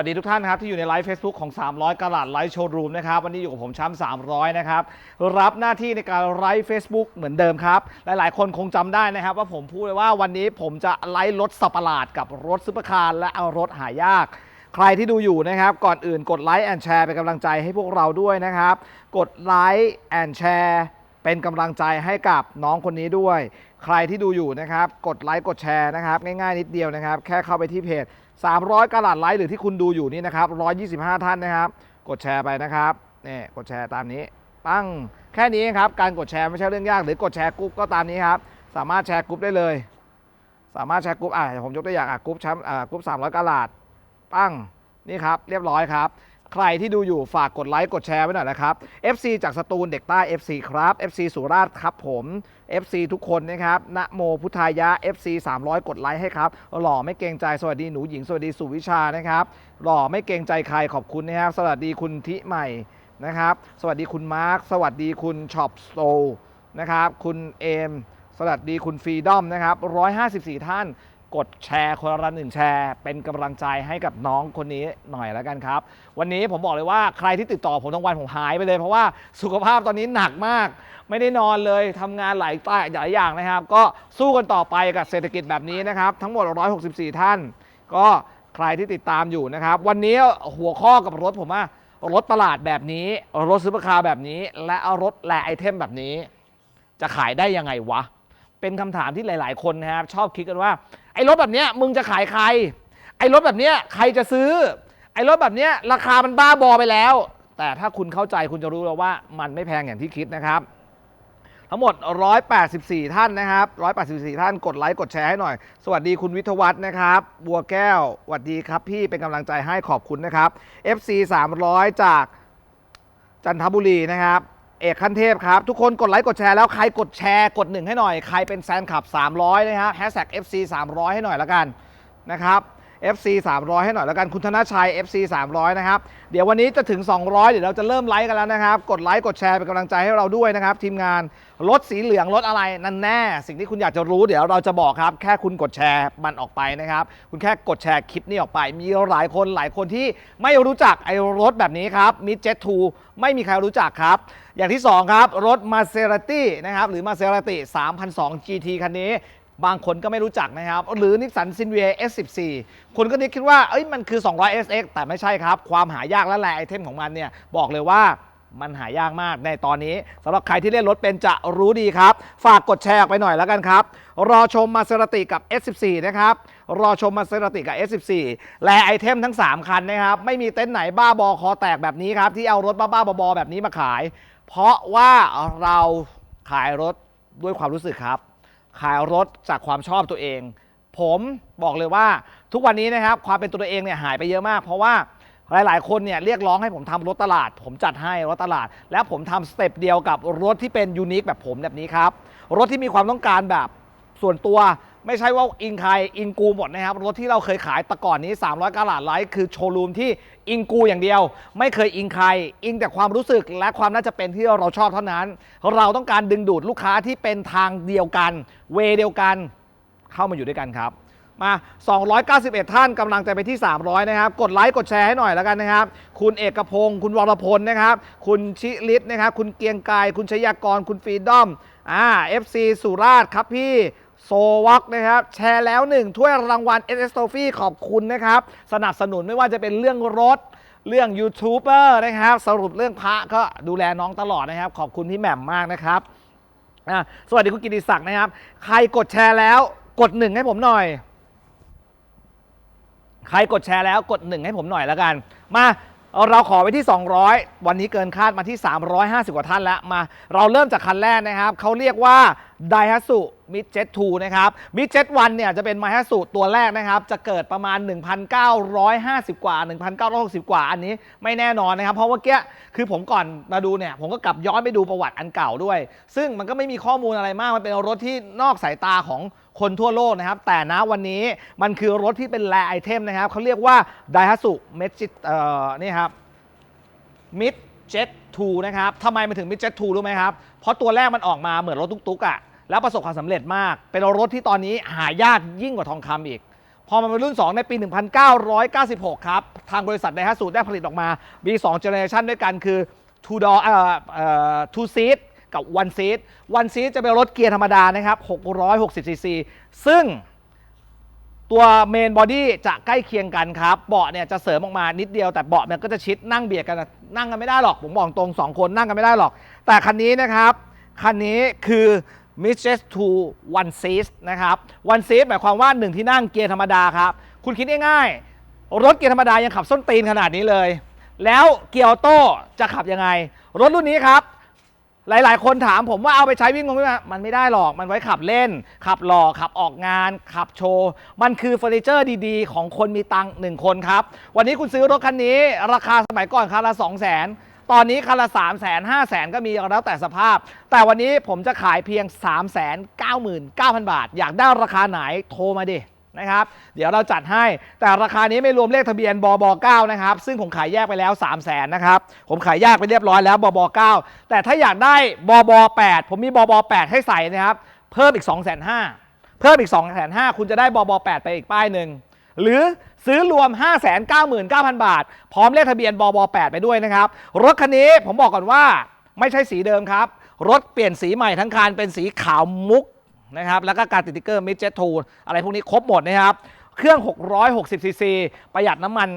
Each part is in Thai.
สวัสดีทุกท่านครับ ที่อยู่ในไลฟ์ Facebook ของ 300กะลัดไลฟ์โชว์รูมนะครับ วันนี้อยู่กับผมช้ำ300 นะครับ รับหน้าที่ในการไลฟ์ Facebook เหมือนเดิมครับ หลายๆ คนคงจำได้นะครับ ว่าผมพูดเลยว่าวันนี้ผมจะไลฟ์รถสับประหลาดกับรถซุปเปอร์คาร์และเอารถหายาก ใครที่ดูอยู่นะครับ ก่อนอื่นกดไลค์แอนแชร์เป็นกำลังใจให้พวกเราด้วยนะครับ กดไลค์แอนแชร์เป็นกำลังใจให้กับน้องคนนี้ด้วย ใครที่ดูอยู่นะครับ กดไลค์กดแชร์นะครับ ง่ายๆนิดเดียวนะครับ แค่เข้าไปที่เพจ 300กะลัดไลค์หรือที่คุณดูอยู่นี่นะครับ 125 ท่านนะครับ กดแชร์ไปนะครับนี่กดแชร์ตามนี้ ปั้งแค่นี้เองครับ การกดแชร์ไม่ใช่เรื่องยาก หรือกดแชร์กรุ๊ปก็ตามนี้ครับ สามารถแชร์กรุ๊ปได้เลย สามารถแชร์กรุ๊ปอะผมยกตัวอย่างอะกรุ๊ปแชมป์อ่ากรุ๊ป300กะลัดปั้งนี่ครับ เรียบร้อยครับ ใครที่ดูอยู่ฝากกดไลค์กดแชร์ไว้หน่อยนะครับ FC จากสตูลเด็กใต้ FC ครับ FC สุราษฎร์ครับผม FC ทุกคนนะครับนะโมพุทธายะ FC 300 กดไลค์ให้ครับหล่อไม่เกรงใจสวัสดีหนูหญิงสวัสดีสุวิชานะครับหล่อไม่เกรงใจใครขอบคุณนะครับสวัสดีคุณทิใหม่นะครับ สวัสดีคุณมาร์คสวัสดีคุณช็อปโซนะครับคุณเอมสวัสดีคุณฟรีดอมนะครับ154 ท่าน กดแชร์คนละหนึ่งแชร์ เป็นกำลังใจให้กับน้องคนนี้หน่อยแล้วกันครับ วันนี้ผมบอกเลยว่าใครที่ติดต่อผมทั้งวันผมหายไปเลย เพราะว่าสุขภาพตอนนี้หนักมาก ไม่ได้นอนเลยทำงานหลายต่หลายอย่างนะครับ ก็สู้กันต่อไปกับเศรษฐกิจแบบนี้นะครับ ทั้งหมด 164 ท่าน ก็ใครที่ติดตามอยู่นะครับ วันนี้หัวข้อกับรถผมว่ารถตลาดแบบนี้ รถซุปเปอร์คาร์แบบนี้ และเอารถแลไอเทมแบบนี้ จะขายได้ยังไงวะ เป็นคำถามที่หลาย ๆ คนนะครับ ชอบคิดกันว่า ไอ้รถแบบเนี้ยมึงจะขายใคร ไอ้รถแบบเนี้ยใครจะซื้อ ไอ้รถแบบเนี้ยราคามันบ้าบอไปแล้ว แต่ถ้าคุณเข้าใจคุณจะรู้แล้วว่ามันไม่แพงอย่างที่คิดนะครับทั้งหมด 184 ท่านนะครับ 184 ท่าน กดไลค์ กดแชร์ให้หน่อย สวัสดีคุณวิทวัฒน์นะครับ บัวแก้ว สวัสดีครับพี่ เป็นกำลังใจให้ขอบคุณนะครับ FC 300 จากจันทบุรีนะครับ เอกขั้นเทพครับ ทุกคนกดไลค์กดแชร์แล้วใครกดแชร์กดหนึ่งให้หน่อย ใครเป็นแฟนคลับ 300 นะครับแฮชแท็ก FC 300 ให้หน่อยละกันนะครับ FC 300 ให้หน่อยแล้วกันคุณธนชัย FC 300 นะครับ เดี๋ยววันนี้จะถึง 200 เดี๋ยวเราจะเริ่มไลค์กันแล้วนะครับ กดไลค์กดแชร์เป็นกำลังใจให้เราด้วยนะครับ ทีมงานรถสีเหลืองรถอะไรนั่นแน่ สิ่งที่คุณอยากจะรู้เดี๋ยวเราจะบอกครับ แค่คุณกดแชร์มันออกไปนะครับ คุณแค่กดแชร์คลิปนี้ออกไป มีหลายคนหลายคนที่ไม่รู้จักไอ้รถแบบนี้ครับมิเจ็ตทูไม่มีใครรู้จักครับ อย่างที่ 2 ครับ รถ Maserati นะครับหรือ Maserati 3002 GT คันนี้ บางคนก็ไม่รู้จักนะครับ หรือนิสสันซินเวีย S14 คนก็นึกคิดว่าเอ้ยมันคือ 200 SX แต่ไม่ใช่ครับ ความหายากและแรไอเทมของมันเนี่ยบอกเลยว่ามันหายากมากในตอนนี้สำหรับใครที่เล่นรถเป็นจะรู้ดีครับ ฝากกดแชร์ออกไปหน่อยแล้วกันครับ รอชมมาเซราติกับ S14 นะครับ รอชมมาเซราติกับ S14 และไอเทมทั้ง 3 คันนะครับ ไม่มีเต็นท์ไหนบ้าบอคอแตกแบบนี้ครับ ที่เอารถบ้าๆบอๆแบบนี้มาขาย เพราะว่าเราขายรถด้วยความรู้สึกครับ ขายรถจากความชอบตัวเอง ผมบอกเลยว่าทุกวันนี้นะครับความเป็นตัวเองเนี่ยหายไปเยอะมาก เพราะว่าหลาย ๆ คนเนี่ยเรียกร้องให้ผมทำรถตลาด ผมจัดให้รถตลาด แล้วผมทำสเต็ปเดียวกับรถที่เป็นยูนิคแบบผมแบบนี้ครับ รถที่มีความต้องการแบบส่วนตัว ไม่ใช่ว่าอิงใครอิงกูหมดนะครับ รถที่เราเคยขายแต่ก่อนนี้ 300กะหลาดไลท์คือโชว์รูมที่อิงกูอย่างเดียว ไม่เคยอิงใคร อิงแต่ความรู้สึกและความน่าจะเป็นที่เราชอบเท่านั้น เราต้องการดึงดูดลูกค้าที่เป็นทางเดียวกัน เวเดียวกัน เข้ามาอยู่ด้วยกันครับมา 291 ท่านกำลังจะไปที่ 300 นะครับ กดไลค์ กดแชร์ให้หน่อยแล้วกันนะครับ คุณเอกพงศ์คุณวรพลนะครับ คุณชิลิศนะครับ คุณเกียงไกรคุณชยากร คุณฟรีดอม อ่า FC สุราษฎร์ครับพี่ โซวักนะครับ แชร์แล้วหนึ่งถ้วยรางวัล SS Trophy ขอบคุณนะครับ สนับสนุนไม่ว่าจะเป็นเรื่องรถ เรื่องยูทูบเบอร์นะครับ สรุปเรื่องพระก็ดูแลน้องตลอดนะครับ ขอบคุณพี่แหม่มมากนะครับอะสวัสดีคุณกิติศักดิ์นะครับ ใครกดแชร์แล้วกดหนึ่งให้ผมหน่อย ใครกดแชร์แล้วกดหนึ่งให้ผมหน่อยแล้วกัน มาเอาเราขอไปที่ 200 วันนี้เกินคาดมาที่ 350 กว่าท่านแล้วมา เราเริ่มจากคันแรกนะครับ เขาเรียกว่า d a i h a t s u Mid Jet 2นะครับ Mid Jet 1เนี่ยจะเป็น m a h a t s u ตัวแรกนะครับ จะเกิดประมาณ 1,950 กว่า 1,960 กว่า อันนี้ไม่แน่นอนนะครับ เพราะว่าเกี้ยคือผมก่อนมาดูเนี่ย ผมก็กลับย้อนไปดูประวัติอันเก่าด้วย ซึ่งมันก็ไม่มีข้อมูลอะไรมาก มันเป็นรถที่นอกสายตาของคนทั่วโลกนะครับ แต่นะวันนี้มันคือรถที่เป็นแรไอเทมนะครับเขาเรียกว่า d a i h a t s u m e d j i t เอ่อนี่ครับ Mid Jet 2นะครับทำไมมันถึง Mid Jet 2รู้ไหมครับ เพราะตัวแรกมันออกมาเหมือนรถตุ๊กๆอะ่ะ แล้วประสบความสำเร็จมาก เป็นรถที่ตอนนี้หายากยิ่งกว่าทองคำอีก พอมันเป็นรุ่น 2 ในปี 1996 ครับ ทางบริษัทไดฮัตสุได้ผลิตออกมา มี2 generation ด้วยกันคือ two door เอ่อเอ่อ two seat กับ one seat one seat จะเป็นรถเกียร์ธรรมดานะครับ 660 cc ซึ่งตัวเมนบอดี้จะใกล้เคียงกันครับ เบาะเนี่ยจะเสริมออกมานิดเดียวแต่เบาะมันก็จะชิดนั่งเบียดกันนะนั่งกันไม่ได้หรอก ผมบอกตรง 2 คนนั่งกันไม่ได้หรอก แต่คันนี้นะครับ คันนี้คือ m i s t r e s 2 One Seat นะครับ One Seat หมายความว่า 1 ที่นั่งเกียร์ธรรมดาครับ คุณคิดง่ายๆ รถเกียร์ธรรมดายังขับส้นตีนขนาดนี้เลย แล้วเกียร์ออโต้จะขับยังไง รถรุ่นนี้ครับ หลายๆ คนถามผมว่าเอาไปใช้วิ่งงงวิ่มามันไม่ได้หรอก มันไว้ขับเล่น ขับหล่อ ขับออกงาน ขับโชว์ มันคือเฟอร์นิเจอร์ดีๆ ของคนมีตังค์หนึ่งคนครับ วันนี้คุณซื้อรถคันนี้ ราคาสมัยก่อนคันละ2 0 0 0 0 0 ตอนนี้คันละ3 0 0 0 0 0 5 0 0 0 0 ก็มีแล้วแต่สภาพ แต่วันนี้ผมจะขายเพียง 3 9 9 0 0 0 บาท อยากได้ราคาไหนโทรมาดินะครับ เดี๋ยวเราจัดให้ แต่ราคานี้ไม่รวมเลขทะเบียนบบ9นะครับ ซึ่งผมขายแยกไปแล้ว 3 0 0แสนนะครับ ผมขายแยกไปเรียบร้อยแล้วบบ9แต่ถ้าอยากได้บบ8ผมมีบบ8ให้ใส่นะครับ เพิ่มอีก 2 5 0 0 0เพิ่มอีก 2 5 0 0 0 คุณจะได้บบ8ไปอีกป้ายหนึ่ง หรือซื้อรวม 599,000 บาท พร้อมเลขทะเบียนบบ8ไปด้วยนะครับ รถคันนี้ผมบอกก่อนว่าไม่ใช่สีเดิมครับ รถเปลี่ยนสีใหม่ทั้งคันเป็นสีขาวมุกนะครับแล้วก็การติดติ๊กเกอร์มิดเจ็ตทูอะไรพวกนี้ครบหมดนะครับ เครื่อง 660ซีซีประหยัดน้ำมัน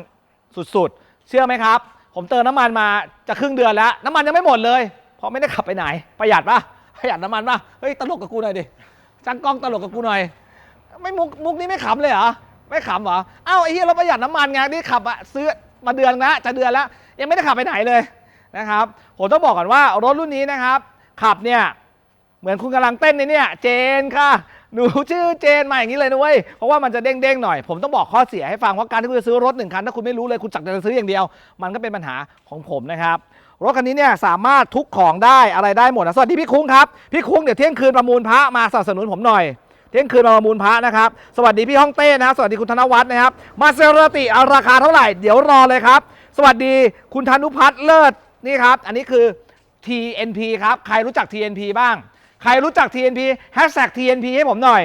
สุดๆ เชื่อไหมครับ ผมเติมน้ำมันมาจะครึ่งเดือนแล้ว น้ำมันยังไม่หมดเลย เพราะไม่ได้ขับไปไหน ประหยัดปะประหยัดน้ำมันปะเฮ้ยตลกกับกูหน่อยดิจังกล้องตลกกับกูหน่อย ไม่มุกมุกนี้ไม่ขำเลยเหรอ ไม่ขำเหรอ เอ้าไอ้เหี้ยเราประหยัดน้ำมันไงนี่ขับอะซื้อมาเดือนละจะเดือนแล้ว ยังไม่ได้ขับไปไหนเลยนะครับผมต้องบอกก่อนว่ารถรุ่นนี้นะครับ ขับเนี่ยเหมือนคุณกำลังเต้นในเนี่ยเจนค่ะหนูชื่อเจนมาอย่างนี้เลยนะเว้ย เพราะว่ามันจะเด้งๆหน่อย ผมต้องบอกข้อเสียให้ฟังว่าการที่คุณจะซื้อรถหนึ่งคัน ถ้าคุณไม่รู้เลยคุณจักจะซื้ออย่างเดียว มันก็เป็นปัญหาของผมนะครับ รถคันนี้เนี่ยสามารถทุกของได้อะไรได้หมดนะ สวัสดีพี่คุ้งครับ พี่คุ้งเดี๋ยวเที่ยงคืนประมูลพระมาสนับสนุนผมหน่อย เที่ยงคืนมาประมูลพระนะครับ สวัสดีพี่ฮ่องเต้นะครับ สวัสดีคุณธนวัฒน์นะครับ มาเซราติเอาราคาเท่าไหร่ เดี๋ยวรอเลยครับ สวัสดีคุณธนุพัฒน์เลิศนี่ครับ อันนี้คือ TNP ครับ ใครรู้จัก TNP บ้าง ใครรู้จัก TNP แฮชแท็ก TNP ให้ผมหน่อย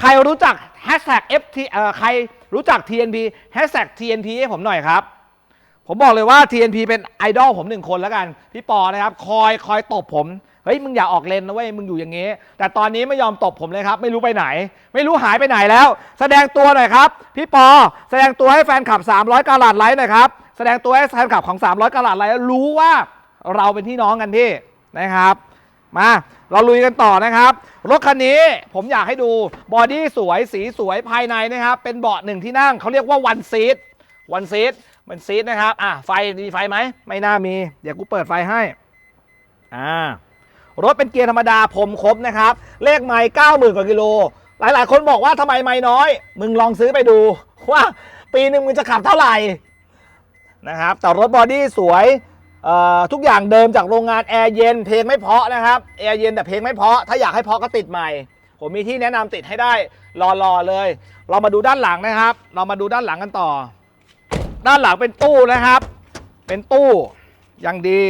ใครรู้จักแฮชแท็ก FT เอ่อ ใครรู้จัก TNP แฮชแท็ก TNP ให้ผมหน่อยครับ ผมบอกเลยว่า TNP เป็นไอดอลผมหนึ่งคนแล้วกัน พี่ปอนะครับ คอยคอยตบผม เฮ้ยมึงอย่าออกเลนนะเว้ยมึงอยู่อย่างงี้ แต่ตอนนี้ไม่ยอมตบผมเลยครับ ไม่รู้ไปไหน ไม่รู้หายไปไหนแล้ว แสดงตัวหน่อยครับ พี่ปอ แสดงตัวให้แฟนคลับ 300กาลัดไลท์หน่อยครับแสดงตัวให้แฟนคลับของ 300กาลัดไลท์รู้ว่าเราเป็นพี่น้องกันพี่นะครับมาเราลุยกันต่อนะครับ รถคันนี้ผมอยากให้ดูบอดี้สวยสีสวยภายในนะครับ เป็นเบาะหนึ่งที่นั่งเขาเรียกว่าวันซีทวันซีทมันซีทนะครับ อะไฟมีไฟไหม ไม่น่ามี เดี๋ยวกูเปิดไฟให้ อ่า รถเป็นเกียร์ธรรมดาผมครบนะครับ เลขไม่เก้าหมื่นกว่ากิโล หลายๆ คนบอกว่าทำไมไม่น้อย มึงลองซื้อไปดูว่าปีหนึ่งมึงจะขับเท่าไหร่นะครับแต่รถบอดี้สวยทุกอย่างเดิมจากโรงงานแอร์เย็นเพลงไม่เพาะนะครับแอร์เย็นแต่เพลงไม่เพาะถ้าอยากให้เพาะก็ติดใหม่ ผมมีที่แนะนำติดให้ได้รอๆเลย เรามาดูด้านหลังนะครับ เรามาดูด้านหลังกันต่อ ด้านหลังเป็นตู้นะครับ เป็นตู้อย่างดี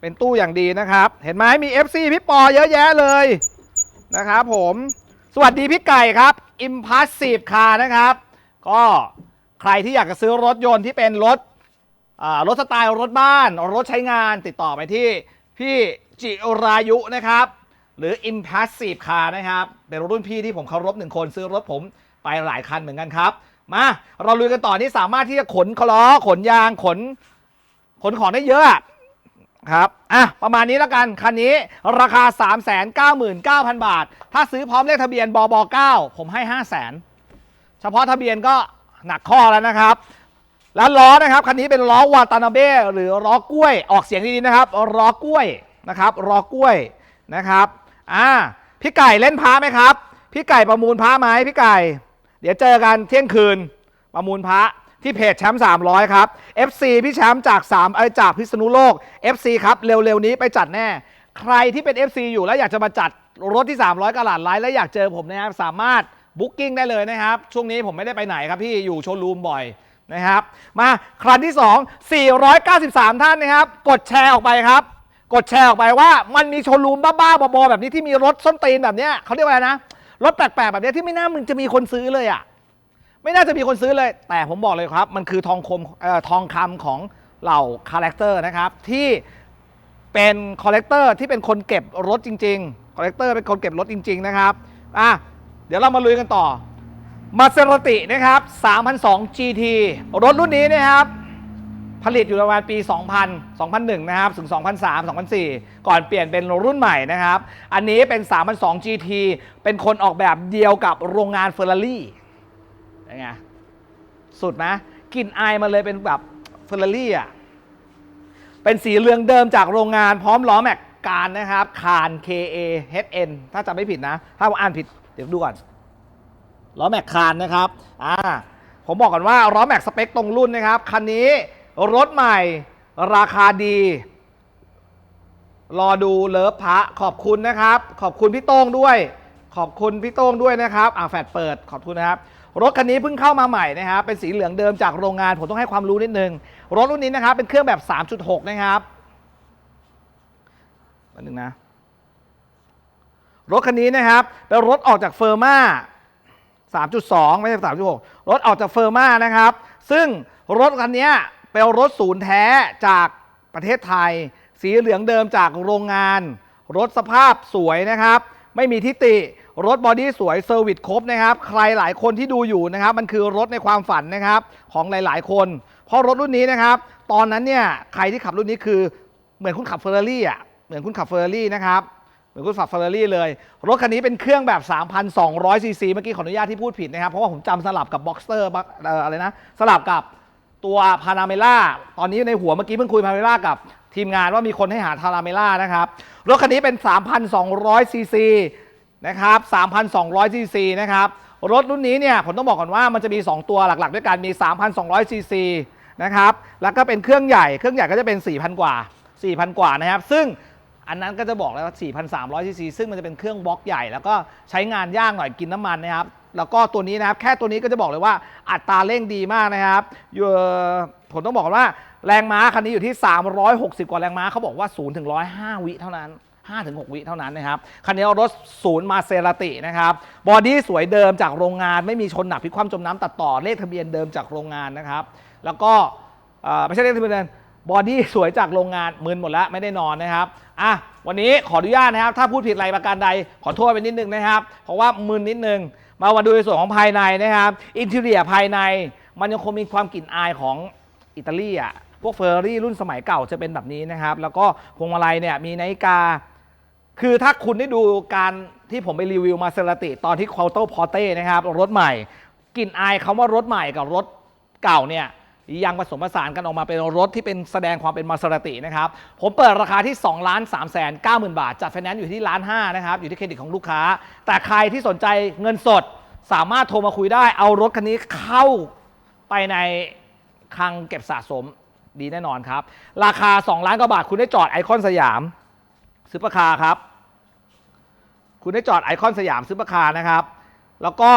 เป็นตู้อย่างดีนะครับ เห็นไหมมี FC พี่ปอเยอะแยะเลยนะครับผม สวัสดีพี่ไก่ครับ Impassive Car นะครับ ก็ใครที่อยากจะซื้อรถยนต์ที่เป็นรถรถสไตล์รถบ้าน รถใช้งานติดต่อไปที่พี่จิรายุนะครับ หรือ Impassive Car นะครับเป็นรุ่นพี่ที่ผมเคารพหนึ่งคนซื้อรถผมไปหลายคันเหมือนกันครับ มาเราลุยกันต่อนี่สามารถที่จะขนคล้อขนยางขนขนของได้เยอะ ครับอะประมาณนี้แล้วกัน คันนี้ราคา 399,000 บาท ถ้าซื้อพร้อมเลขทะเบียนบบ9ผมให้ 5 0 0 0 0 0เฉพาะทะเบียนก็หนักข้อแล้วนะครับ แล้วล้อนะครับ คันนี้เป็นล้อวาตานาเบ้หรือล้อกล้วยออกเสียงดีๆนะครับล้อกล้วยนะครับล้อกล้วยนะครับอ่าพี่ไก่เล่นพ้าไหมครับ พี่ไก่ประมูลพ้าไหมพี่ไก่ เดี๋ยวเจอกันเที่ยงคืนประมูลพระ ที่เพจแชมป์300 ครับ FC พี่แชมป์จาก3เอ้ยจากพิษณุโลก FC ครับเร็วๆนี้ไปจัดแน่ ใครที่เป็น FC อยู่แล้วอยากจะมาจัดรถที่ 300กะหลาดไลท์แล้วอยากเจอผมนะครับสามารถบุ๊กิ้งได้เลยนะครับ ช่วงนี้ผมไม่ได้ไปไหนครับพี่อยู่โชว์รูมบ่อยนะครับ มาครั้งที่ 2 493 ท่านนะครับ กดแชร์ออกไปครับ กดแชร์ออกไปว่ามันมีโชว์รูมบ้าๆบอๆแบบนี้ที่มีรถส้นตีนแบบเนี้ยเขาเรียกว่าอะไรนะรถแปลกๆแบบนี้ที่ไม่น่ามึงจะมีคนซื้อเลยอะ ไม่น่าจะมีคนซื้อเลย แต่ผมบอกเลยครับ มันคือทองคมอทองคำของเหล่าคาแรคเตอร์นะครับ ที่เป็นคอลเลกเตอร์ที่เป็นคนเก็บรถจริงๆคอลเลกเตอร์เป็นคนเก็บรถจริง ๆ นะครับอะเดี๋ยวเรามาลุยกันต่อมาเซราตินะครับ3,002 GT รถรุ่นนี้นะครับ ผลิตอยู่ประมาณปี 2000 2001 นะครับ ถึง 2003 2004 ก่อนเปลี่ยนเป็นรุ่นใหม่นะครับ อันนี้เป็น3002 GT เป็นคนออกแบบเดียวกับโรงงานเฟอร์รารี่ ไงสุดไหมกลิ่นอายมาเลยเป็นแบบเฟอร์รารี่อะเป็นสีเหลืองเดิมจากโรงงานพร้อมล้อแม็กการนะครับคาน KA HN ถ้าจำไม่ผิดนะ ถ้าผมอ่านผิดเดี๋ยวดูก่อนล้อแม็กคานนะครับอ่าผมบอกก่อนว่าล้อแม็กสเปคตรงรุ่นนะครับ คันนี้รถใหม่ราคาดี รอดูเลิฟพระขอบคุณนะครับ ขอบคุณพี่โต้งด้วย ขอบคุณพี่โต้งด้วยนะครับอ่าแฟดเปิดขอบคุณนะครับ รถคันนี้เพิ่งเข้ามาใหม่นะครับเป็นสีเหลืองเดิมจากโรงงานผมต้องให้ความรู้นิดนึง รถรุ่นนี้นะครับเป็นเครื่องแบบ 3.6 นะครับอันนึงนะรถคันนี้นะครับเป็นรถออกจากเฟอร์มา3.2 ไม่ใช่ 3.6 รถออกจากเฟอร์มานะครับ ซึ่งรถคันนี้เป็นรถศูนย์แท้จากประเทศไทย สีเหลืองเดิมจากโรงงาน รถสภาพสวยนะครับ ไม่มีทิฏฐิ รถบอดี้สวยเซอร์วิสครบนะครับ ใครหลายคนที่ดูอยู่นะครับ มันคือรถในความฝันนะครับของหลาย ๆ คน เพราะรถรุ่นนี้นะครับ ตอนนั้นเนี่ยใครที่ขับรุ่นนี้คือเหมือนคุณขับเฟอร์รารี่อะเหมือนคุณขับเฟอร์รารี่นะครับเหมือนคุณขับเฟอร์รารี่เลย รถคันนี้เป็นเครื่องแบบ 3,200 ซีซีเมื่อกี้ขออนุญาตที่พูดผิดนะครับ เพราะว่าผมจำสลับกับบ็อกเตอร์อะไรนะสลับกับตัวพานาเมล่าตอนนี้ในหัวเมื่อกี้เพิ่งคุยพานาเมล่ากับทีมงานว่ามีคนให้หาพานาเมล่านะครับ รถคันนี้เป็น 3,200 ซีซี นะครับ3,200ซีซีนะครับรถรุ่นนี้เนี่ยผมต้องบอกก่อนว่ามันจะมี 2 ตัวหลักๆ ด้วยกันมี 3,200ซีซีนะครับแล้วก็เป็นเครื่องใหญ่เครื่องใหญ่ก็จะเป็น 4,000 กว่า 4,000 กว่านะครับ ซึ่งอันนั้นก็จะบอกแล้วว่า4,300ซีซีซึ่งมันจะเป็นเครื่องบล็อกใหญ่ แล้วก็ใช้งานยากหน่อยกินน้ำมันนะครับ แล้วก็ตัวนี้นะครับแค่ตัวนี้ก็จะบอกเลยว่าอัตราเร่งดีมากนะครับอยู่ผมต้องบอกว่าแรงม้าคันนี้อยู่ที่ 360 กว่าแรงม้าเขาบอกว่า0ถึง105 วิเท่านั้น 5ถึง6วิเท่านั้นนะครับ คันนี้เอารถศูนย์มาเซราตินะครับ บอดี้สวยเดิมจากโรงงาน ไม่มีชนหนักพิคว่ำจมน้ำตัดต่อเลขทะเบียนเดิมจากโรงงานนะครับ แล้วก็ไม่ใช่เลขทะเบียนเดิมบอดี้สวยจากโรงงานมึนหมดแล้วไม่ได้นอนนะครับอะวันนี้ขออนุญาตนะครับ ถ้าพูดผิดอะไรประการใดขอโทษไปนิดนึงนะครับ เพราะว่ามึนนิดนึงมาวันดูในส่วนของภายในนะครับ อินเท i รียภายใน มันยังคงมีความกลิ่นอายของอิตาลีอะพวกเฟอร์รี่รุ่นสมัยเก่าจะเป็นแบบนี้นะครับ แล้วก็พวงมาลัยเนี่ยมีนาฬิกา คือถ้าคุณได้ดูการที่ผมไปรีวิวมาเซราติตอนที่คว a โตอร์พอเต้นะครับ รถใหม่กลิ่นอายคำว่ารถใหม่กับรถเก่าเนี่ยยังผสมผสานกันออกมาเป็นรถที่เป็นแสดงความเป็นมาเซราตินะครับ ผมเปิดราคาที่ 2 ล้าน3แสน9หมื่นบาท จัดไฟแนนซ์อยู่ที่ล้านห้านะครับ อยู่ที่เครดิตของลูกค้า แต่ใครที่สนใจเงินสดสามารถโทรมาคุยได้ เอารถคันนี้เข้าไปในคลังเก็บสะสมดีแน่นอนครับ ราคา 2 ล้านกว่าบาทคุณได้จอดไอคอนสยาม ซุปเปอร์คาร์ครับ คุณได้จอดไอคอนสยามซุปเปอร์คาร์นะครับ แล้วก็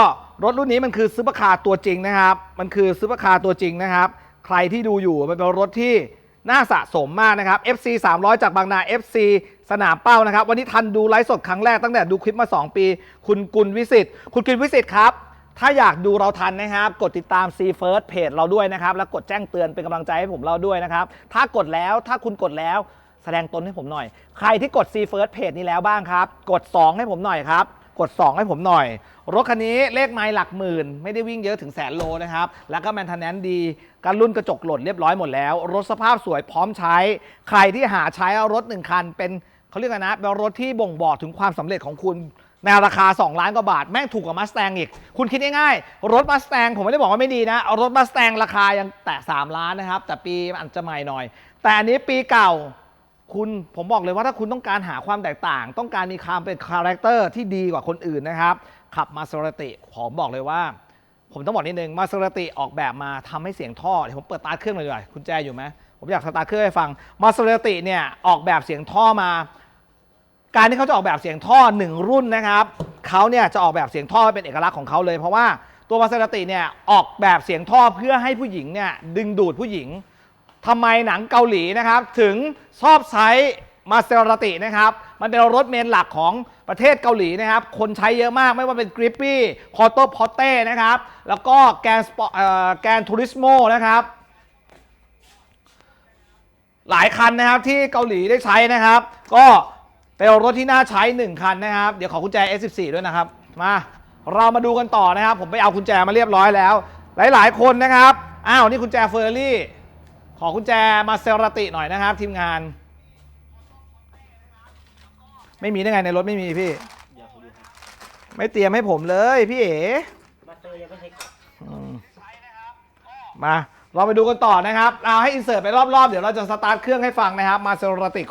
รถรุ่นนี้มันคือซุปเปอร์คาร์ตัวจริงนะครับ มันคือซุปเปอร์คาร์ตัวจริงนะครับ ใครที่ดูอยู่มันเป็นรถที่น่าสะสมมากนะครับ FC 300 จากบางนา FC สนามเป้านะครับ วันนี้ทันดูไลฟ์สดครั้งแรกตั้งแต่ดูคลิปมา 2 ปี คุณกุลวิสิตคุณกุลวิสิตครับ ถ้าอยากดูเราทันนะครับ กดติดตาม C First เพจเราด้วยนะครับ แล้วกดแจ้งเตือนเป็นกำลังใจให้ผมเราด้วยนะครับ ถ้ากดแล้วถ้าคุณกดแล้ว แสดงตนให้ผมหน่อย ใครที่กด C First Page นี้แล้วบ้างครับ กด 2 ให้ผมหน่อยครับ กด 2 ให้ผมหน่อย รถคันนี้เลขไมล์หลักหมื่น ไม่ได้วิ่งเยอะถึงแสนโลนะครับ แล้วก็แมนเทนแนนดีการรุ่นกระจกหล่นเรียบร้อยหมดแล้ว รถสภาพสวยพร้อมใช้ ใครที่หาใช้เอารถ1คัน เป็นเขาเรียกกันนะเป็นรถที่บ่งบอกถึงความสำเร็จของคุณในราคา 2 ล้านกว่าบาท แม่งถูกกว่ามาส t ต n อีก คุณคิดง่ายๆ รถมาส t ต n ผมไม่ได้บอกว่าไม่ดีนะ เอารถมาส t ต n ราคายังแตะ3ล้านนะครับ แต่ปีมันอาจจะใหม่หน่อย แต่อันนี้ปีเก่า คุณผมบอกเลยว่าถ้าคุณต้องการหาความแตกต่าง ต้องการมีความเป็นคาแรคเตอร์ที่ดีกว่าคนอื่นนะครับ ขับมาส e รติผมบอกเลยว่า ผมต้องบอกนิดนึงมาส e รติออกแบบมาทำให้เสียงท่อเดี๋ยวผมเปิดตาเครื่องเลยดีกว่าคุณแจอยู่ไหมผมอยากสตาร์เครื่องให้ฟังมาส e รติเนี่ยออกแบบเสียงท่อมา การที่เขาจะออกแบบเสียงท่อหนึ่งรุ่นนะครับเขาเนี่ยจะออกแบบเสียงท่อเป็นเอกลักษณ์ของเขาเลยเพราะว่าตัวมาเซราติเนี่ยออกแบบเสียงท่อเพื่อให้ผู้หญิงเนี่ยดึงดูดผู้หญิง ทำไมหนังเกาหลีนะครับ ถึงชอบใช้มาเซราตินะครับ มันเป็นรถเมนหลักของประเทศเกาหลีนะครับ คนใช้เยอะมากไม่ว่าเป็นกริปปี้คอโต้พอเต้นะครับ แล้วก็แกนสปอเอ่อแกนทูริสโมนะครับ หลายคันนะครับที่เกาหลีได้ใช้นะครับ ก็เป็นรถที่น่าใช้ 1 คันนะครับ เดี๋ยวขอกุญแจ S14 ด้วยนะครับ มาเรามาดูกันต่อนะครับ ผมไปเอากุญแจมาเรียบร้อยแล้ว หลาย ๆ คนนะครับ อ้าว นี่กุญแจเฟอร์รี่ ขอกุญแจมาเซราติหน่อยนะครับ ทีมงาน ไม่มีได้ไงในรถไม่มีพี่เดี๋ยวผมดูให้ไม่เตรียมให้ผมเลยพี่เอ๋มาเตอร์ยังไม่ใช่ขับอืมมาเราไปดูกันต่อนะครับเอาให้อินเสิร์ตไปรอบๆ เดี๋ยวเราจะสตาร์ทเครื่องให้ฟังนะครับมาเซราติ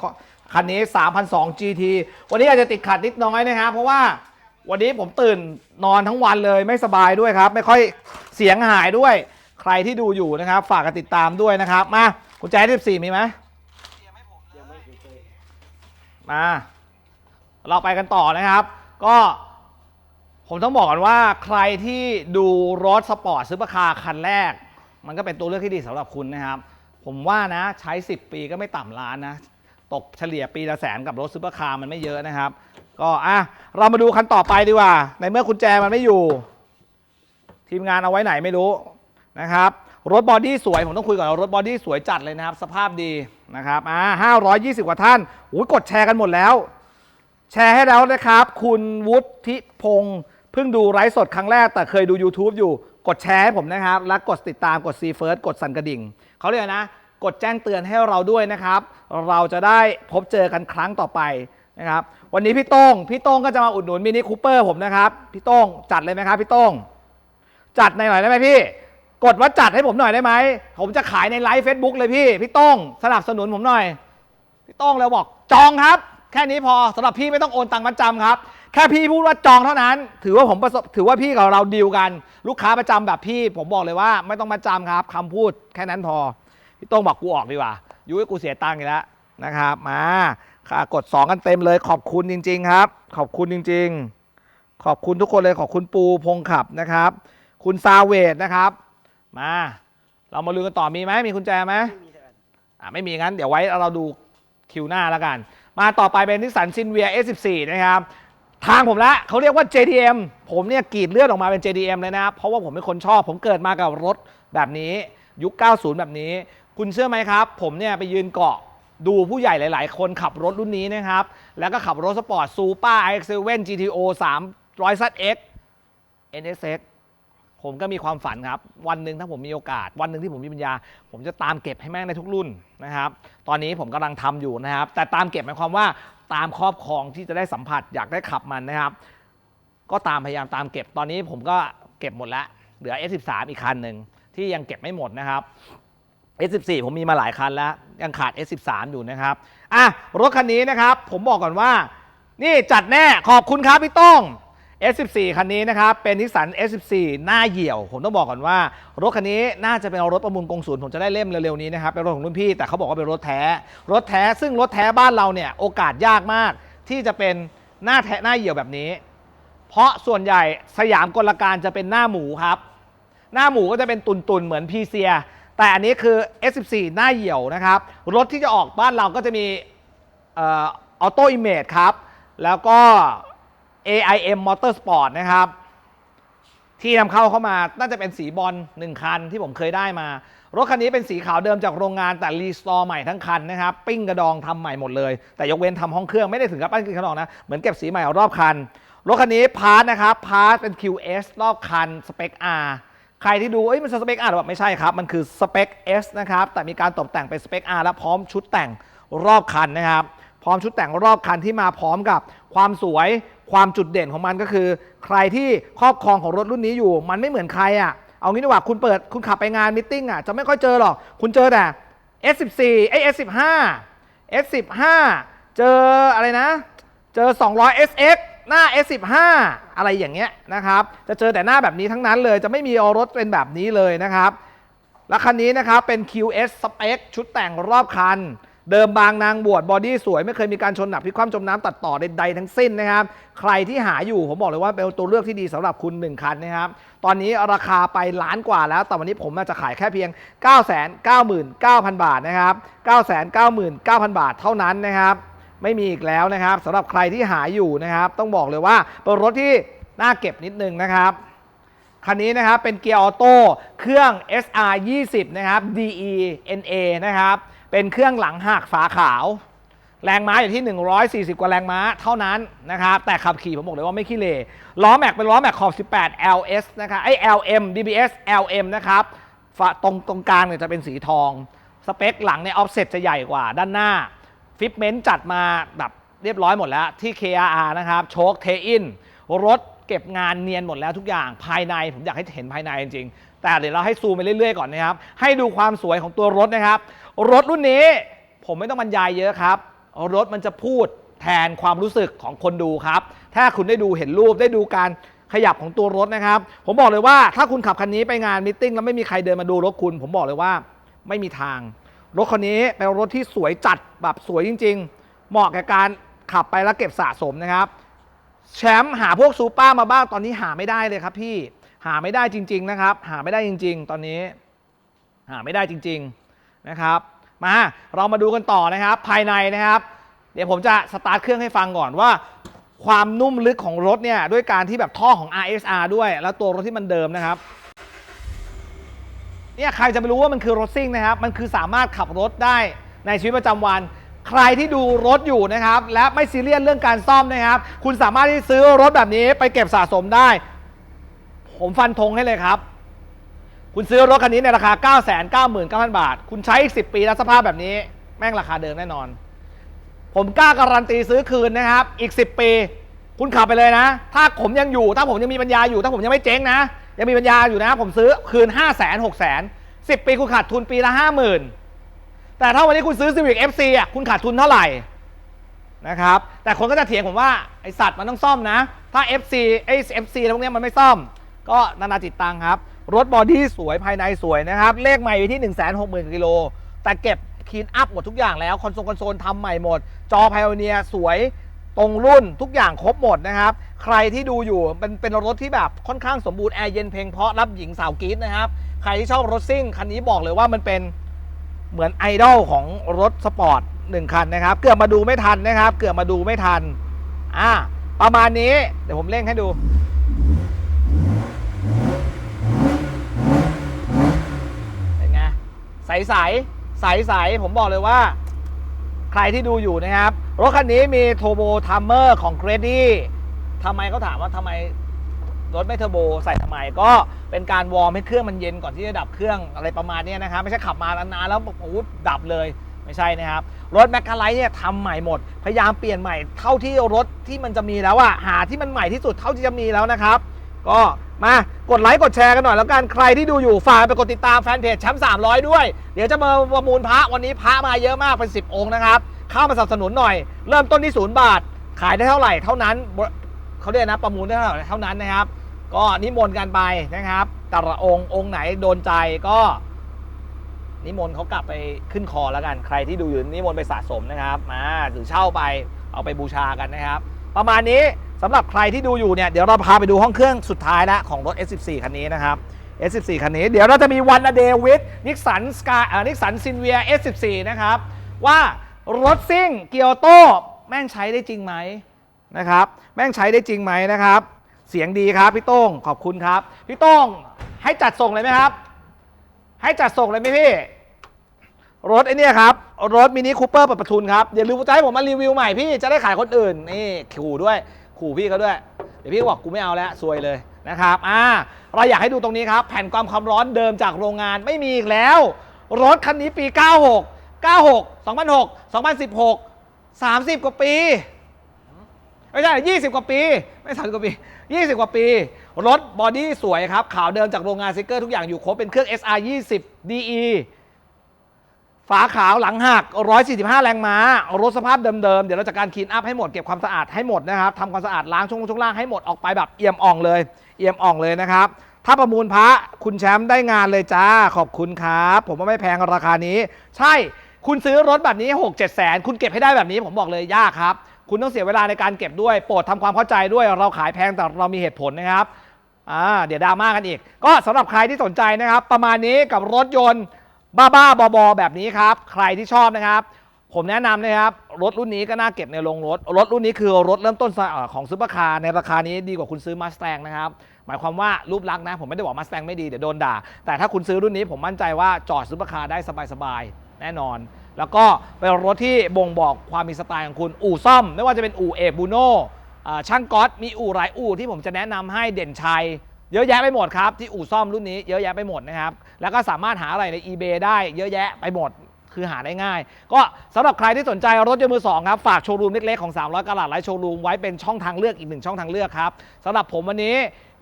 คันนี้ 3,002 GT วันนี้อาจจะติดขัดนิดน้อยนะครับเพราะว่าวันนี้ผมตื่นนอนทั้งวันเลยไม่สบายด้วยครับ ไม่ค่อยเสียงหายด้วย ใครที่ดูอยู่นะครับ ฝากกันติดตามด้วยนะครับ มากุญแจ14มีไหมยังไม่เคยมา เราไปกันต่อนะครับ ก็ผมต้องบอกก่อนว่าใครที่ดูรถสปอร์ตซูเปอร์คาร์คันแรก มันก็เป็นตัวเลือกที่ดีสำหรับคุณนะครับ ผมว่านะใช้ 10 ปีก็ไม่ต่ำล้านนะ ตกเฉลี่ยปีละแสนกับรถซูเปอร์คาร์มันไม่เยอะนะครับ ก็อะเรามาดูคันต่อไปดีกว่า ในเมื่อกุญแจมันไม่อยู่ ทีมงานเอาไว้ไหนไม่รู้ นะครับรถบอดี้สวยผมต้องคุยก่อนรถบอดี้สวยจัดเลยนะครับ สภาพดีนะครับอ่า520กว่าท่านโอ้ยกดแชร์กันหมดแล้ว แชร์ให้แล้วนะครับ คุณวุฒิพงศ์เพิ่งดูไลฟ์สดครั้งแรก แต่เคยดู YouTube อยู่กดแชร์ให้ผมนะครับ และกดติดตามกด See First กดสั่นกระดิ่งเขาเรียกนะ กดแจ้งเตือนให้เราด้วยนะครับ เราจะได้พบเจอกันครั้งต่อไปนะครับวันนี้พี่โต้งพี่โต้งก็จะมาอุดหนุนมินิคูเปอร์ผมนะครับ พี่โต้งจัดเลยไหมครับ พี่โต้งจัดในหน่อยได้ไหมพี่ กดว่าจัดให้ผมหน่อยได้ไหม ผมจะขายในไลฟ์เฟซบุ๊กเลยพี่ พี่ต้องสนับสนุนผมหน่อย พี่ต้องเลยบอกจองครับ แค่นี้พอสำหรับพี่ไม่ต้องโอนตังค์มัดจำครับ แค่พี่พูดว่าจองเท่านั้น ถือว่าผมประสบถือว่าพี่กับเราดีลกัน ลูกค้าประจำแบบพี่ ผมบอกเลยว่าไม่ต้องมาจำครับคำพูดแค่นั้นพอ พี่ต้องบอกกูออกดีกว่ายุ้ยกูเสียตังค์อีกแล้วนะครับ มาค่ะกด 2 กันเต็มเลยขอบคุณจริง ๆ ครับ ขอบคุณจริง ๆ ขอบคุณทุกคนเลยขอบคุณปูพงขับนะครับ คุณซาเวดนะครับ มา เรามาลือกันต่อมีไหมมีกุญแจไหมไม่มีสักอันอ่าไม่มีงั้น เดี๋ยวไว้เราดูคิวหน้าแล้วกัน มาต่อไปเป็นนิสสันซินเวีย S14 นะครับทางผมละเขาเรียกว่า JDM ผมเนี่ยกรีดเลือดออกมาเป็น JDM เลยนะครับเพราะว่าผมเป็นคนชอบ ผมเกิดมากับรถแบบนี้ ยุค 90 แบบนี้ คุณเชื่อไหมครับ ผมเนี่ยไปยืนเกาะดูผู้ใหญ่หลาย ๆ คนขับรถรุ่นนี้นะครับ แล้วก็ขับรถสปอร์ตซูเปอร์ iX7 GTO 300 ZX NSX ผมก็มีความฝันครับ วันหนึ่งถ้าผมมีโอกาส วันหนึ่งที่ผมมีปัญญา ผมจะตามเก็บให้แม่งในทุกรุ่นนะครับ ตอนนี้ผมกำลังทำอยู่นะครับ แต่ตามเก็บหมายความว่าตามครอบครองที่จะได้สัมผัสอยากได้ขับมันนะครับ ก็ตามพยายามตามเก็บตอนนี้ผมก็เก็บหมดแล้ว เหลือ S13 อีกคันหนึ่งที่ยังเก็บไม่หมดนะครับ S14 ผมมีมาหลายคันแล้ว ยังขาด S13 อยู่นะครับอะรถคันนี้นะครับ ผมบอกก่อนว่า นี่จัดแน่ขอบคุณครับพี่ต้อง S14 คันนี้นะครับ เป็นนิสสัน S14 หน้าเหี่ยว ผมต้องบอกก่อนว่า รถคันนี้น่าจะเป็นรถประมูลกงศูนย์ผมจะได้เล่มเร็วๆนี้นะครับ เป็นรถของรุ่นพี่ แต่เขาบอกว่าเป็นรถแท้ รถแท้ ซึ่งรถแท้บ้านเราเนี่ย โอกาสยากมาก ที่จะเป็นหน้าแท้หน้าเหี่ยวแบบนี้ เพราะส่วนใหญ่สยามกลการจะเป็นหน้าหมูครับ หน้าหมูก็จะเป็นตุนๆเหมือนพีเซียแต่อันนี้คือ S14 หน้าเหี่ยวนะครับ รถที่จะออกบ้านเราก็จะมีออโต้อิมเมจครับ แล้วก็ AIM Motorsport นะครับ ที่นำเข้าเข้ามาน่าจะเป็นสีบอลหนึ่งคันที่ผมเคยได้มา รถคันนี้เป็นสีขาวเดิมจากโรงงานแต่รีสตอร์ใหม่ทั้งคันนะครับ ปิ้งกระดองทำใหม่หมดเลย แต่ยกเว้นทำห้องเครื่องไม่ได้ถึงกับปั้นกระดองนะ เหมือนเก็บสีใหม่เอารอบคัน รถคันนี้พาร์ทนะครับพาร์ทเป็น QS รอบคันสเปค R ใครที่ดูเอ้ยมันสเปค R หรือเปล่าไม่ใช่ครับ มันคือสเปค S นะครับแต่มีการตกแต่งเป็นสเปค R และพร้อมชุดแต่งรอบคันนะครับ พร้อมชุดแต่งรอบคันที่มาพร้อมกับความสวยความจุดเด่นของมันก็คือ ใครที่ครอบครองของรถรุ่นนี้อยู่ มันไม่เหมือนใครอะเอางี้ดีกว่าคุณเปิดคุณขับไปงานมิทติ้งอะจะไม่ค่อยเจอหรอก คุณเจอแต่ S14 ไอ้ S15 S15 เจออะไรนะ เจอ 200 SX หน้า S15 อะไรอย่างเงี้ยนะครับ จะเจอแต่หน้าแบบนี้ทั้งนั้นเลย จะไม่มีเอรถเป็นแบบนี้เลยนะครับ และคันนี้นะครับเป็น QS Spec ชุดแต่งรอบคัน เดิมบางนางบวชบอดี้สวย ไม่เคยมีการชนหนักพลิกคว่ำจมน้ำตัดต่อใดๆทั้งสิ้นนะครับ ใครที่หาอยู่ผมบอกเลยว่าเป็นตัวเลือกที่ดีสำหรับคุณ 1 คันนะครับ ตอนนี้ราคาไปล้านกว่าแล้ว แต่วันนี้ผมจะขายแค่เพียง 999,000 บาทนะครับ 999,000 บาทเท่านั้นนะครับ ไม่มีอีกแล้วนะครับสำหรับใครที่หาอยู่นะครับ ต้องบอกเลยว่าเป็นรถที่น่าเก็บนิดนึงนะครับคันนี้นะครับเป็นเกียร์ออโต้เครื่อง SR 20นะครับ DE NA นะครับ เป็นเครื่องหลังหักฝาขาว แรงม้าอยู่ที่ 140 กว่าแรงม้าเท่านั้นนะครับ แต่ขับขี่ผมบอกเลยว่าไม่ขี้เหร่ล้อแม็กเป็นล้อแม็กขอบ 18 LS นะครับไอ้ LM DBS LM นะครับฝาตรงตรงกลางเนี่ยจะเป็นสีทอง สเปคหลังในออฟเซ็ตจะใหญ่กว่าด้านหน้าฟิปเมนต์จัดมาแบบเรียบร้อยหมดแล้วที่ KRR นะครับโชคเทอินรถเก็บงานเนียนหมดแล้วทุกอย่างภายใน ผมอยากให้เห็นภายในจริงๆ แต่เดี๋ยวเราให้ซูมไปเรื่อยๆ ก่อนนะครับ ให้ดูความสวยของตัวรถนะครับ รถรุ่นนี้ผมไม่ต้องบรรยายเยอะครับ รถมันจะพูดแทนความรู้สึกของคนดูครับ ถ้าคุณได้ดูเห็นรูปได้ดูการขยับของตัวรถนะครับ ผมบอกเลยว่าถ้าคุณขับคันนี้ไปงานมิทติ้งแล้วไม่มีใครเดินมาดูรถคุณ ผมบอกเลยว่าไม่มีทาง รถคันนี้เป็นรถที่สวยจัดแบบสวยจริง ๆ เหมาะกับการขับไปแล้วเก็บสะสมนะครับ แชมป์หาพวกซูเปอร์มาบ้างตอนนี้หาไม่ได้เลยครับพี่หาไม่ได้จริง ๆ นะครับ หาไม่ได้จริง ๆ ตอนนี้ หาไม่ได้จริง ๆ นะครับ มาเรามาดูกันต่อนะครับ ภายในนะครับ เดี๋ยวผมจะสตาร์ทเครื่องให้ฟังก่อนว่า ความนุ่มลึกของรถเนี่ยด้วยการที่แบบท่อของ RSR ด้วย แล้วตัวรถที่มันเดิมนะครับเนี่ยใครจะไปรู้ว่ามันคือรถซิ่งนะครับ มันคือสามารถขับรถได้ในชีวิตประจำวัน ใครที่ดูรถอยู่นะครับ และไม่ซีเรียสเรื่องการซ่อมนะครับ คุณสามารถที่ซื้อรถแบบนี้ไปเก็บสะสมได้ ผมฟันธงให้เลยครับ คุณซื้อรถคันนี้ในราคา 9,99,000 บาท คุณใช้อีก 10 ปีแล้วสภาพแบบนี้ แม่งราคาเดิมแน่นอน ผมกล้าการันตีซื้อคืนนะครับ อีก 10 ปี คุณขับไปเลยนะ ถ้าผมยังอยู่ ถ้าผมยังมีปัญญาอยู่ ถ้าผมยังไม่เจ๊งนะ ยังมีปัญญาอยู่นะ ผมซื้อคืน 5 0 0 0 0 0 6 0 0 0 10 ปีคุณขาดทุนปีละ 50,000 แต่ถ้าวันนี้คุณซื้อ Civic FC อะ คุณขาดทุนเท่าไหร่นะครับ แต่คนก็จะเถียงผมว่าไอสัตว์มันต้องซ่อมนะ ถ้า FC ไอ FC อะไรพวกนี้มันไม่ซ่อม ก็นานาจิตตังครับ รถบอดี้สวยภายในสวยนะครับ เลขใหม่อยู่ที่ 1 6 0 0 0 0กิโล แต่เก็บคีนอัพหมดทุกอย่างแล้ว คอนโซลคอนโซลทำใหม่หมด จอไพโอเนียสวยตรงรุ่นทุกอย่างครบหมดนะครับ ใครที่ดูอยู่เป็นเป็นรถที่แบบค่อนข้างสมบูรณ์ แอร์เย็นเพลงเพราะรับหญิงสาวกรีดนะครับ ใครที่ชอบรถซิ่ง คันนี้บอกเลยว่ามันเป็นเหมือนไอดอลของรถสปอร์ตหนึ่งคันนะครับ เกือบมาดูไม่ทันนะครับ เกือบมาดูไม่ทัน อ่า ประมาณนี้ เดี๋ยวผมเร่งให้ดู เป็นไง ใสใสใสใสผมบอกเลยว่า ใครที่ดูอยู่นะครับ รถคันนี้มีโทโบทัมเมอร์ของเกรดี้ทำไมเขาถามว่าทำไมรถไม่เทอร์โบใส่ทำไมก็เป็นการวอร์มให้เครื่องมันเย็นก่อนที่จะดับเครื่องอะไรประมาณนี้นะครับ ไม่ใช่ขับมานานๆแล้วโอ้โหดับเลยไม่ใช่นะครับ รถแมคคาไลท์เนี่ยทำใหม่หมด พยายามเปลี่ยนใหม่เท่าที่รถที่มันจะมีแล้วอะหาที่มันใหม่ที่สุดเท่าที่จะมีแล้วนะครับ ก็มากดไลค์กดแชร์กันหน่อยแล้วกันใครที่ดูอยู่ฝากไปกดติดตามแฟนเพจแชมป์300 ด้วย เดี๋ยวจะมาประมูลพระวันนี้พระมาเยอะมากเป็น 10 องค์นะครับ เข้ามาสนับสนุนหน่อย เริ่มต้นที่ศูนย์บาท ขายได้เท่าไหร่เท่านั้นเขาเรียกนะประมูลได้เท่าไหร่เท่านั้นนะครับ ก็นิมนต์กันไปนะครับ แต่ละองค์องค์ไหนโดนใจก็ นิมนต์เขากลับไปขึ้นคอแล้วกันใครที่ดูอยู่นิมนต์ไปสะสมนะครับมาหรือเช่าไปเอาไปบูชากันนะครับ ประมาณนี้ สำหรับใครที่ดูอยู่เนี่ยเดี๋ยวเราพาไปดูห้องเครื่องสุดท้ายล้วของรถ S14 คันนี้นะครับ S14 คันนี้เดี๋ยวเราจะมีวันเดวิดนิสสันสกาเอ่อนิสสันซินเวีย S14 นะครับ ว่ารถซิ่งเกียวโตแม่งใช้ได้จริงไหมนะครับ แม่งใช้ได้จริงไหมนะครับ เสียงดีครับพี่โต้งขอบคุณครับ พี่โต้งให้จัดส่งเลยไหมครับ ให้จัดส่งเลยไหมพี่ รถไอ้เนี่ยครับ รถมินิคูเปอร์เปิดประทุนครับอย่าลืมจะให้ผมมารีวิวใหม่พี่จะได้ขายคนอื่นนี่ขู่ด้วย ขู่พี่เขาด้วย เดี๋ยวพี่บอกกูไม่เอาแล้วซวยเลยนะครับอ่าเราอยากให้ดูตรงนี้ครับ แผ่นความความร้อนเดิมจากโรงงานไม่มีอีกแล้ว รถคันนี้ปี 96 96 2006 2016 30 กว่าปีไม่ใช่ 20 กว่าปี ไม่สามกว่าปี 20 กว่าปี รถบอดี้สวยครับ ขาวเดิมจากโรงงานสติกเกอร์ทุกอย่างอยู่ครบ เป็นเครื่อง SR 20 DE ฝาขาวหลังหัก 145 แรงม้ารถสภาพเดิมๆ เดี๋ยวเราจัดการคลีนอัพให้หมด เก็บความสะอาดให้หมดนะครับทำความสะอาดล้างช่วงช่วงล่างให้หมดออกไปแบบเอี่ยมอ่องเลย เอี่ยมอ่องเลยนะครับ ถ้าประมูลพระคุณแชมป์ได้งานเลยจ้า ขอบคุณครับ ผมว่าไม่แพงราคานี้ ใช่ คุณซื้อรถแบบนี้ 6 7แสน คุณเก็บให้ได้แบบนี้ ผมบอกเลยยากครับ คุณต้องเสียเวลาในการเก็บด้วย โปรดทำความเข้าใจด้วย เราขายแพงแต่เรามีเหตุผลนะครับ อ่า เดี๋ยวดราม่ากันอีก ก็สำหรับใครที่สนใจนะครับ ประมาณนี้กับรถยนต์ บ้าๆบอๆแบบนี้ครับ ใครที่ชอบนะครับ ผมแนะนำนะครับ รถรุ่นนี้ก็น่าเก็บในโรงรถ รถรุ่นนี้คือรถเริ่มต้นของซุปเปอร์คาร์ในราคานี้ดีกว่าคุณซื้อมาส t ตงนะครับ หมายความว่ารูปลักษณ์นะ ผมไม่ได้บอกมาส t ตงไม่ดีเดี๋ยวโดนด่า แต่ถ้าคุณซื้อรุ่นนี้ผมมั่นใจว่าจอดซุปเปอร์คาร์ได้สบายๆแน่นอน แล้วก็เป็นรถที่บ่งบอกความมีสไตล์ของคุณอู่ซ่อม ไม่ว่าจะเป็นอู่เอกบูโน่อ่าช่างก๊อตมีอู่หลายอู่ที่ผมจะแนะนำให้เด่นชัย เยอะแยะไปหมดครับ ที่อู่ซ่อมรุ่นนี้เยอะแยะไปหมดนะครับ แล้วก็สามารถหาอะไรใน eBay ได้เยอะแยะไปหมดคือหาได้ง่าย ก็สำหรับใครที่สนใจรถยนต์มือสองครับฝากโชว์รูมเล็กๆของ 300กะลัดไลท์โชว์รูมไว้เป็นช่องทางเลือกอีกหนึ่งช่องทางเลือกครับสำหรับผมวันนี้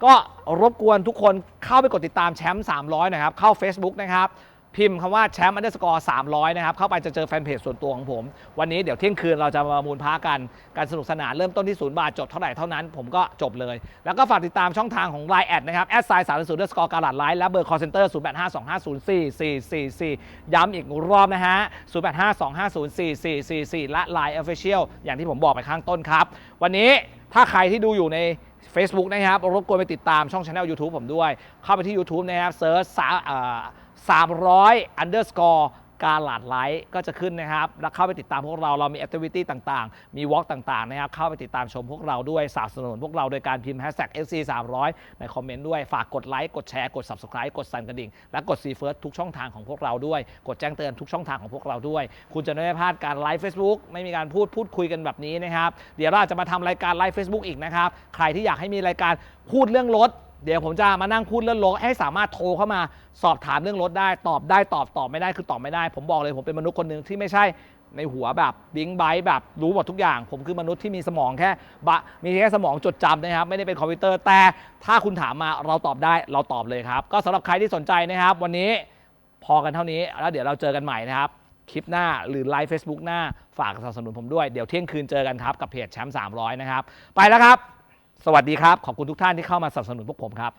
ก็รบกวนทุกคนเข้าไปกดติดตามแชมป์300นะครับเข้า Facebook นะครับ พิมพ์คำว่าแชมป์อันเดอร์สกอร์300นะครับ เข้าไปจะเจอแฟนเพจส่วนตัวของผม วันนี้เดี๋ยวเที่ยงคืนเราจะมาประมูลพากันการสนุกสนานเริ่มต้นที่ศูนย์บาทจบเท่าไหร่เท่านั้นผมก็จบเลย แล้วก็ฝากติดตามช่องทางของ Line แอดนะครับแอดไซน์สามศูนย์เดอร์สกอร์การัดไลน์และเบอร์ call center 0 8 5 2 5 0 4 4 4 4ย้ำอีกรอบนะฮะ0 8 5 2 5 0 4 4 4 4และ Line Official อย่างที่ผมบอกไปข้างต้นครับ วันนี้ถ้าใครที่ดูอยู่ใน Facebook นะครับรบกวนไปติดตามช่องช anel YouTube ผมด้วย เข้าไปที่ YouTube นะครับเซิร์ชสาเอ่อ 300 underscore การหลาดไลท์ก็จะขึ้นนะครับ แล้วเข้าไปติดตามพวกเรา เรามีแอคทิวิตี้ต่างๆ มีวอล์กต่างๆ นะครับ เข้าไปติดตามชมพวกเราด้วย สนับสนุนพวกเราโดยการพิมพ์ hashtag SC 300ในคอมเมนต์ด้วย ฝากกดไลค์ กดแชร์ กด subscribe กดสั่นกระดิ่ง และกด see first ทุกช่องทางของพวกเราด้วย กดแจ้งเตือนทุกช่องทางของพวกเราด้วย คุณจะไม่พลาดการไลฟ์ Facebook ไม่มีการพูดพูดคุยกันแบบนี้นะครับ เดี๋ยวเราจะมาทำรายการไลฟ์ Facebook อีกนะครับ ใครที่อยากให้มีรายการพูดเรื่องรถ เดี๋ยวผมจะมานั่งพูดเรื่องรถให้สามารถโทรเข้ามาสอบถามเรื่องรถได้ตอบได้ตอบตอบไม่ได้คือตอบไม่ได้ ผมบอกเลยผมเป็นมนุษย์คนหนึ่งที่ไม่ใช่ในหัวแบบบิงไบแบบรู้หมดทุกอย่าง ผมคือมนุษย์ที่มีสมองแค่บะมีแค่สมองจดจำนะครับ ไม่ได้เป็นคอมพิวเตอร์แต่ถ้าคุณถามมาเราตอบได้เราตอบเลยครับ ก็สำหรับใครที่สนใจนะครับ วันนี้พอกันเท่านี้ แล้วเดี๋ยวเราเจอกันใหม่นะครับ คลิปหน้าหรือไลฟ์ Facebook หน้าฝากสนับสนุนผมด้วย เดี๋ยวเที่ยงคืนเจอกันครับ กับเพจแชมป์300 นะครับ ไปแล้วครับ สวัสดีครับ ขอบคุณทุกท่านที่เข้ามาสนับสนุนพวกผมครับ